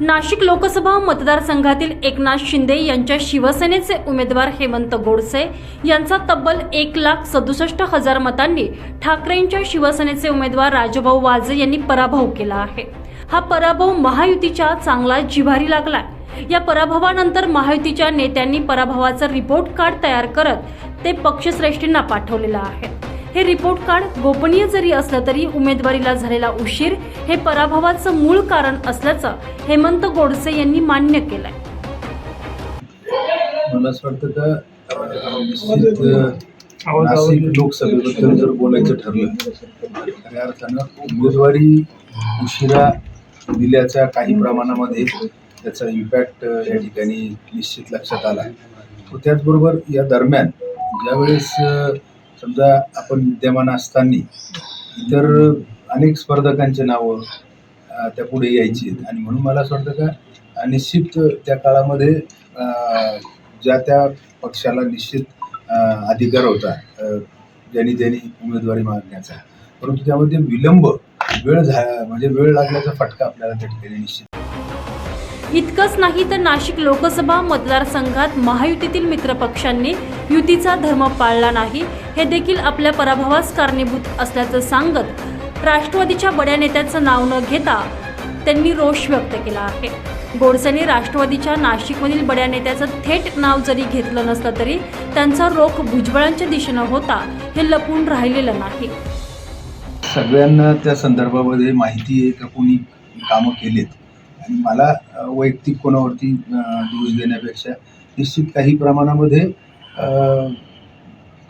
नाशिक लोकसभा मतदारसंघातील एकनाथ शिंदे यांच्या शिवसेनेचे उमेदवार हेमंत गोडसे यांचा तब्बल एक लाख सदुसष्ट हजार मतांनी ठाकरेंच्या शिवसेनेचे उमेदवार राजभाऊ वाजे यांनी पराभव केला आहे. हा पराभव महायुतीच्या चांगला जिव्हारी लागला या पराभवानंतर महायुतीच्या नेत्यांनी पराभवाचा रिपोर्ट कार्ड तयार करत ते पक्षश्रेष्ठींना पाठवलेलं आहे. हे रिपोर्ट कार्ड गोपनीय जरी असलं तरी उमेदवारीला झालेला उशीर हे पराभवाचं मूळ कारण असल्याचं हेमंत गोडसे यांनी मान्य केलंय. मला असं वाटतं का नाशिक लोकसभेबद्दल जर बोलायचं ठरलं तर खऱ्या अर्थानं उमेदवारी उशिरा दिल्याच्या काही प्रमाणामध्ये त्याचा इम्पॅक्ट या ठिकाणी निश्चित लक्षात आला. त्याचबरोबर या दरम्यान ज्यावेळेस समजा आपण विद्यमान असताना इतर अनेक स्पर्धकांचे नावं त्या पुढे यायची आहेत. आणि म्हणून मला असं वाटतं का निश्चित त्या काळामध्ये ज्या त्या पक्षाला निश्चित अधिकार होता ज्यांनी ज्यांनी उमेदवारी मागण्याचा. परंतु त्यामध्ये विलंब वेळ झा म्हणजे वेळ लागल्याचा फटका आपल्याला त्या ठिकाणी निश्चित इतकंच नाही तर नाशिक लोकसभा मतदारसंघात महायुतीतील मित्रपक्षांनी युतीचा धर्म पाळला नाही. हे देखील आपल्या पराभवास कारणीभूत असल्याचं सांगत राष्ट्रवादीच्या बड्या नेत्याचं नाव न घेता त्यांनी रोष व्यक्त केला आहे. गोडसेने राष्ट्रवादीच्या नाशिकमधील बड्या नेत्याचं थेट नाव जरी घेतलं नसलं तरी त्यांचा रोख भुजबळांच्या दिशेनं होता हे लपून राहिलेलं नाही. सगळ्यांना त्या संदर्भामध्ये माहिती आहे का कोणी कामं केलीत? आणि मला वैयक्तिक कोणावरती दोष देण्यापेक्षा निश्चित काही प्रमाणामध्ये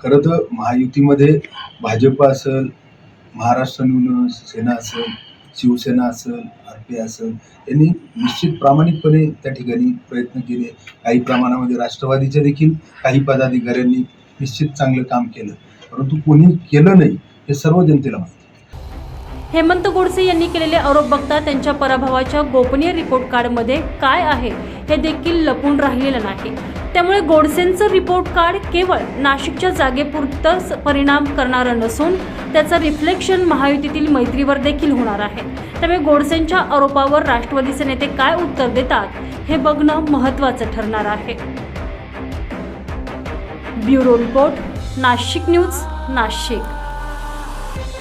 खरं तर महायुतीमध्ये भाजप असेल महाराष्ट्र नून सेना असेल शिवसेना असेल आर पी असेल यांनी निश्चित प्रामाणिकपणे त्या ठिकाणी प्रयत्न केले. काही प्रमाणामध्ये राष्ट्रवादीच्या देखील काही पदाधिकाऱ्यांनी निश्चित चांगलं काम केलं. परंतु कोणी केलं नाही हे सर्व जनतेला माहिती हेमंत गोडसे यांनी केलेले आरोप बघता त्यांच्या पराभवाच्या गोपनीय रिपोर्ट कार्डमध्ये काय आहे हे देखील लपून राहिलेलं नाही. त्यामुळे गोडसेंचं रिपोर्ट कार्ड केवळ नाशिकच्या जागेपुरतंच परिणाम करणारं नसून त्याचं रिफ्लेक्शन महायुतीतील मैत्रीवर देखील होणार आहे. त्यामुळे गोडसेंच्या आरोपावर राष्ट्रवादीचे नेते काय उत्तर देतात हे बघणं महत्त्वाचं ठरणार आहे. Bureau report Nashik news Nashik.